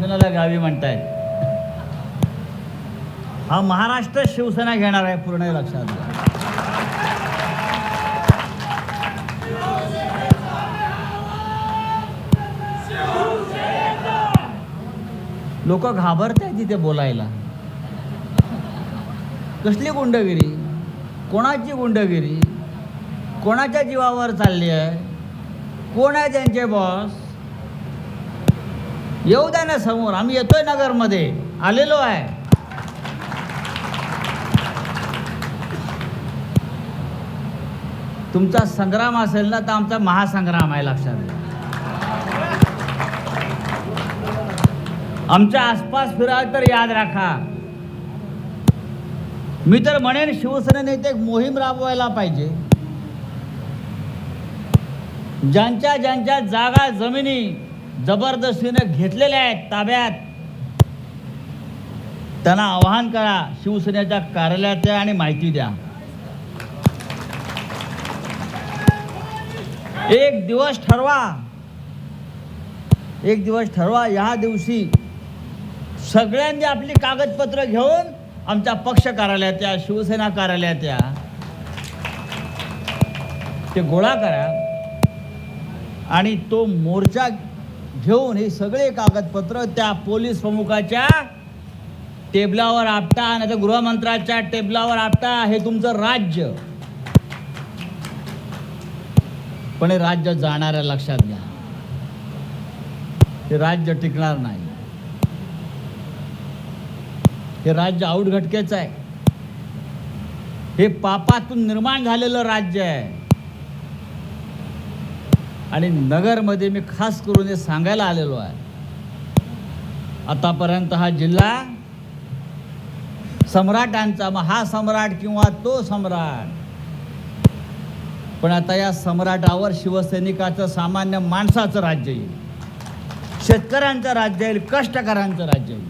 शिवसेनेला गावी म्हणतायत. हा महाराष्ट्र शिवसेना घेणार आहे पूर्ण लक्षात घ्या. लोक घाबरत आहेत तिथे बोलायला. कसली गुंडगिरी? कोणाची गुंडगिरी? कोणाच्या जीवावर चालली आहे? कोण आहे त्यांचे बॉस येऊ द्या ना समोर. आम्ही येतोय नगरमध्ये. आलेलो आहे. तुमचा संग्राम असेल ना तर आमचा महासंग्राम आहे लक्षात घ्या. आमच्या आसपास फिराल तर याद राखा. मी तर म्हणेन शिवसेनेने एक मोहीम राबवायला पाहिजे. ज्यांच्या ज्यांच्या जागा जमिनी जबरदस्तीने घेतलेल्या आहेत ताब्यात. त्यांना आवाहन करा शिवसेनेच्या कार्यालयात आणि माहिती द्या. एक दिवस ठरवा. एक दिवस ठरवा. या दिवशी सगळ्यांनी आपली कागदपत्र घेऊन आमच्या पक्ष कार्यालयात या शिवसेना कार्यालयात या. ते गोळा करा. आणि तो मोर्चा घेऊन हे सगळे कागदपत्र त्या पोलीस प्रमुखाच्या टेबलावर आपटा आणि तर गृहमंत्र्याच्या टेबलावर आपटा. हे तुमचं राज्य. पण हे राज्य जाणाऱ्या लक्षात घ्या. हे राज्य टिकणार नाही. हे राज्य औटघटकेचं आहे. हे पापातून निर्माण झालेलं राज्य आहे. आणि नगरमध्ये मी खास करून हे सांगायला आलेलो आहे. आतापर्यंत हा जिल्हा सम्राटांचा मग हा सम्राट किंवा तो सम्राट? पण आता या सम्राटावर शिवसैनिकाचं सामान्य माणसाचं राज्य येईल. शेतकऱ्यांचं राज्य येईल कष्टकऱ्यांचं राज्य येईल.